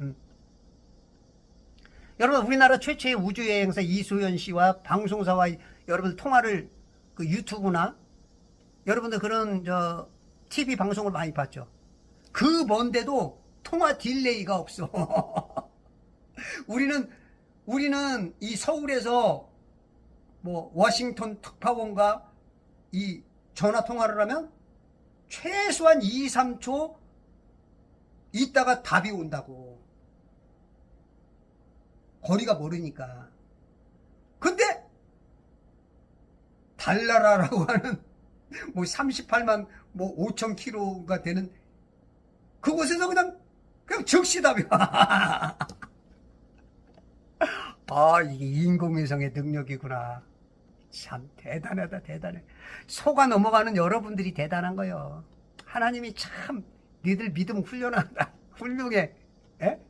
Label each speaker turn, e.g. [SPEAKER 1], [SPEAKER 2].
[SPEAKER 1] 음. 여러분 우리나라 최초의 우주여행사 이소연 씨와 방송사와 여러분 통화를 그 유튜브나 여러분들 그런 저 TV 방송을 많이 봤죠. 그 먼데도 통화 딜레이가 없어. 우리는 우리는 이 서울에서 뭐 워싱턴 특파원과 이 전화 통화를 하면 최소한 2, 3초 있다가 답이 온다고. 거리가 멀으니까. 근데 달나라라고 하는 뭐 38만 뭐 5천 킬로가 되는 그곳에서 그냥 그냥 와. 아, 이게 인공위성의 능력이구나. 참 대단하다, 대단해. 속아 넘어가는 여러분들이 대단한 거요. 하나님이 참 니들 믿음 훈련한다. 훌륭해. 예?